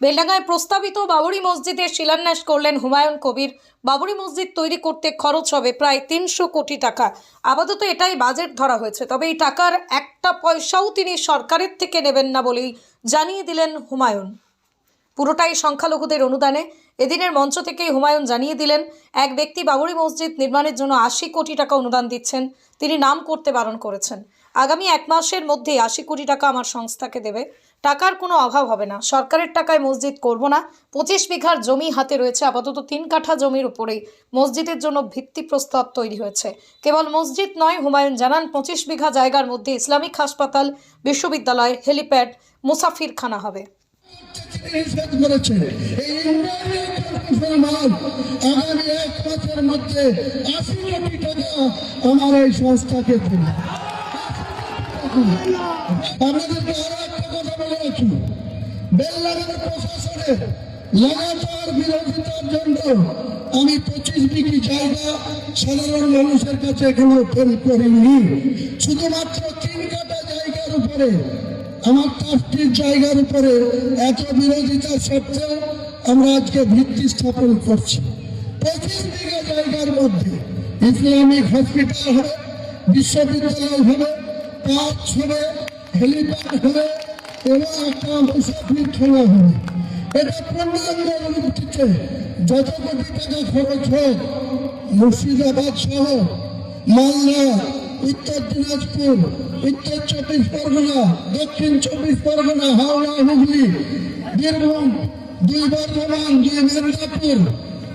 বেলডাঙ্গায় প্রস্তাবিত বাবরি মসজিদের শিলান্যাস করলেন হুমায়ুন কবির। বাবরি মসজিদ তৈরি করতে খরচ হবে প্রায় তিনশো কোটি টাকা। আপাতত এটাই বাজেট ধরা হয়েছে, তবে এই টাকার একটা পয়সাও তিনি সরকারের থেকে নেবেন না বলেই জানিয়ে দিলেন হুমায়ুন। পুরোটাই সংখ্যালঘুদের অনুদানে। এদিনের মঞ্চ থেকেই হুমায়ুন জানিয়ে দিলেন, এক ব্যক্তি বাবরি মসজিদ নির্মাণের জন্য আশি কোটি টাকা অনুদান দিচ্ছেন, তিনি নাম করতে বারণ করেছেন। আগামী এক মাসের মধ্যে আশি কোটি টাকা আমার সংস্থাকে দেবে। টাকার কোনো অভাব হবে না। সরকারের টাকায় মসজিদ করব না। পঁচিশ বিঘার জমি হাতে রয়েছে। আপাতত তিন কাঠা জমির উপরেই মসজিদের জন্য ভিত্তিপ্রস্তর তৈরি হয়েছে। কেবল মসজিদ নয়, হুমায়ুন জানান, পঁচিশ বিঘা জায়গার মধ্যে ইসলামিক হাসপাতাল, বিশ্ববিদ্যালয়, হেলিপ্যাড, মুসাফিরখানা হবে। করেছে। এক রাখি বেললাগের প্রশাসনের লাগাতার বিরোধিতার জন্য আমি পঁচিশ বিঘি জায়গা সাধারণ মানুষের কাছে এখনও ফেল করিনি। শুধুমাত্র তিন কাটা জায়গার উপরে, আমার ট্রাস্টির জায়গার উপরে এত বিরোধিতা সত্ত্বেও আমরা আজকে ভিত্তি স্থাপন করছি। পঁচিশ বিঘা জায়গার মধ্যে ইসলামিক হসপিটাল হবে, বিশ্ববিদ্যালয় হবে, পার্ক হবে, হেলিপ্যাড হবে এবং একটা মুসাফির খেলা হবে এটা পূর্ণাঙ্গ অনুভূতিতে যত কোটি টাকা খরচ হোক মুর্শিদাবাদ সহ মালদা, উত্তর দিনাজপুর, উত্তর চব্বিশ পরগনা, দক্ষিণ চব্বিশ পরগনা, হাওড়া, হুগলি, বীরভূম দুই বর্ধমান দুই মেদিনীপুর।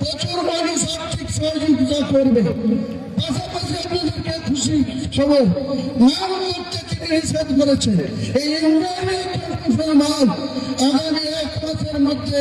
প্রচুর মানুষ আর্থিক সহযোগিতা করবে। পাশাপাশি আপনাদেরকে খুশি খবর নাম করতে তিনি নিষেধ করেছে এই ইন্দ্রাণী মুসলমান আগামী এক মাসের মধ্যে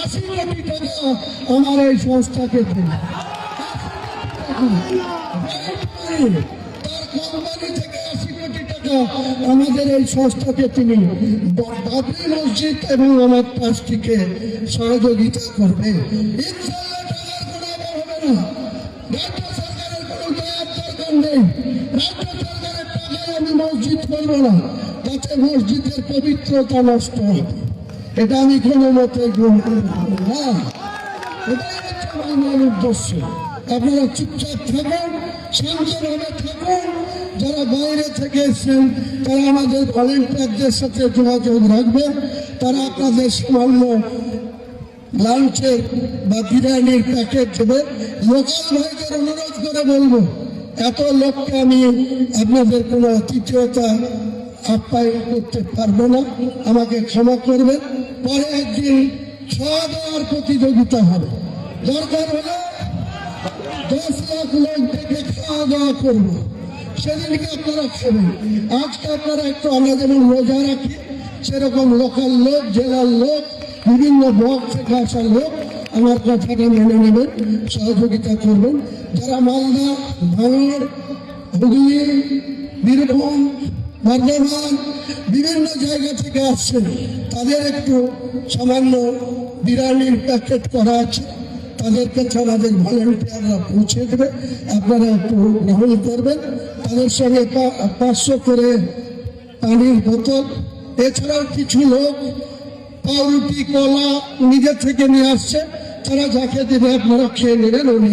আশি কোটি টাকা আমার এই সংস্থাকে দিন। তার কোম্পানি থেকে আমাদের এই সংস্থাকে তিনি বাবরি মসজিদ এবং আমার ট্রাস্টিকে সহযোগিতা করবে। আমি মসজিদ না তাতে মসজিদের পবিত্রতা নষ্ট হবে এটা আমি কোনো মতে গ্রহণ করব না। আপনারা চুপচাপ থাকুন, শান্তভাবে থাকুন। যারা বাইরে থেকে এসছেন, তারা আমাদের ভলেন্টিয়ারদের সাথে যোগাযোগ রাখবেন তারা আপনাদের সামান্য লাঞ্চের বা বিরিয়ানির প্যাকেট দেবে। লোকাল ভাইদের অনুরোধ করে বলব, এত লোককে আমি আপনাদের কোনো তৃতীয়তা আপ্যায়ন করতে পারব না। আমাকে ক্ষমা করবেন। পরে একদিন খাওয়া দাওয়ার প্রতিযোগিতা হবে। দরকার হলে দশ লাখ লোক দেখে খাওয়া দাওয়া করব। সেদিনকে আপনারা খাবেন আজকে আপনারা একটু আমরা যেমন রোজা রাখি, সেরকম লোকাল লোক, জেলার লোক, বিভিন্ন ব্লক থেকে আসা লোক আমার কথাটা মেনে নেবেন, সহযোগিতা করবেন। যারা মালদা, ভাঙড় হুগলি বীরভূম, বর্ধমান, বিভিন্ন জায়গা থেকে আসছেন, তাদের একটু সামান্য বিরিয়ানির প্যাকেট করা আছে। তাদের কাছে আমাদের ভলেন্টিয়াররা পৌঁছে দেবে। আপনারা গ্রহণ করবেন। তাদের সঙ্গে পাঁচশো করে পানির বোতল। এছাড়াও কিছু লোক পাউরুটি, কলা নিজে থেকে নিয়ে আসছে। তারা যাকে দেবে আপনারা খেয়ে নেবেন, উনি